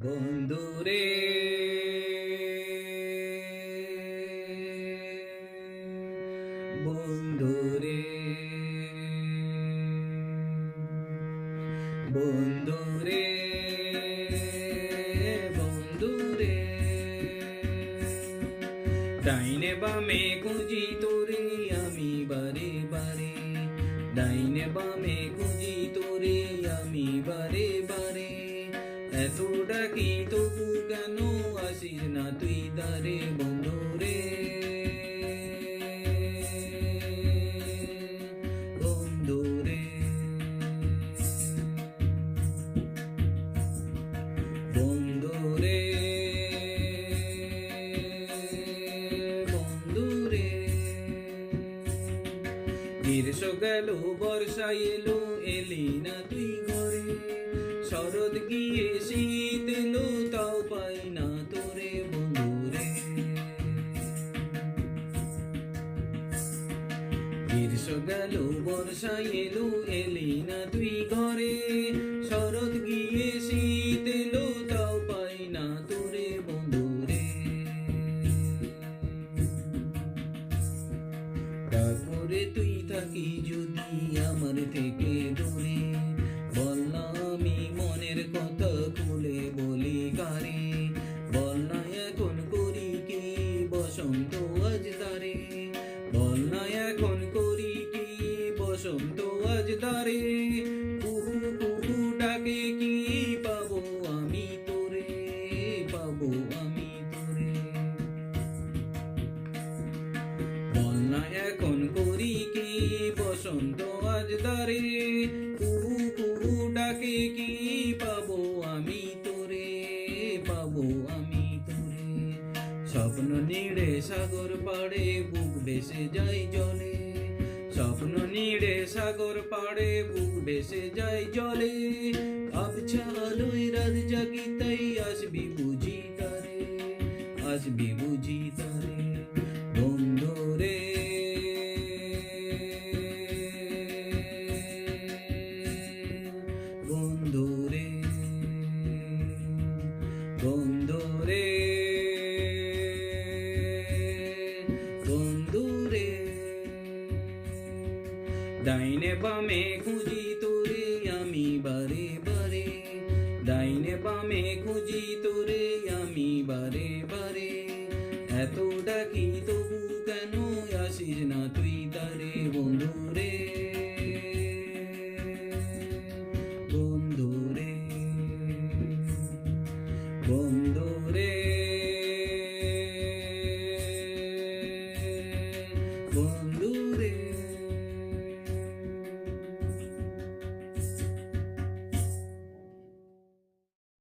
বন্ধুরে। বন্ধুরে। বন্ধুরে। বন্ধুরে। ডাইনে বামে খুঁজি তোরে, আমি বারে বারে। ডাইনে বামে খুঁজি তোরে, আমি বারে বারে। এত ডাকি তবু কেন আসিস না তুই দারে বন্ধুরে বন্ধুরে বন্ধুরে বন্ধুরে গ্রীষ্ম গেল বর্ষা এলো এলি না তুই ঘরে শরৎ গিয়ে শীত গ্রীষ্ম গেল বর্ষা এলো, এলি না তুই ঘরে। শরৎ গিয়ে শীত এলো, তাও পাই না তোরে বন্ধুরে। তারপরে তুই থাকি যদি আমার থেকে দূরে। বল না আমি মনের কথা খুলে বলি কারে। বল না এখন করি কি বসন্ত আজ তারে। বল বসন্ত আজ তারে, কুহু কুহু ডাকে কি পাবো আমি তোরে, পাবো আমি তোরে? বল এখন করি কি বসন্ত আজ দারে কুহু কুহু ডাকে কি পাবো আমি তোরে, পাবো আমি তোরে? স্বপ্ন নিড়ে সাগর পাড়ে বুক ভেসে যাই জলে। স্বপ্ন নিড়ে সাগর পাড়ে বুক ভেসে যাই জলে। আবছা আলোয় রাত জাগি তাই আসবি বুঝি তারে, আসবি বুঝি তারে। ডাইনে বামে খুঁজি তোরে আমি বারে বারে ডাইনে বামে খুঁজি তোরে আমি বারে বারে এত ডাকি তবু কেন আসিস না তুই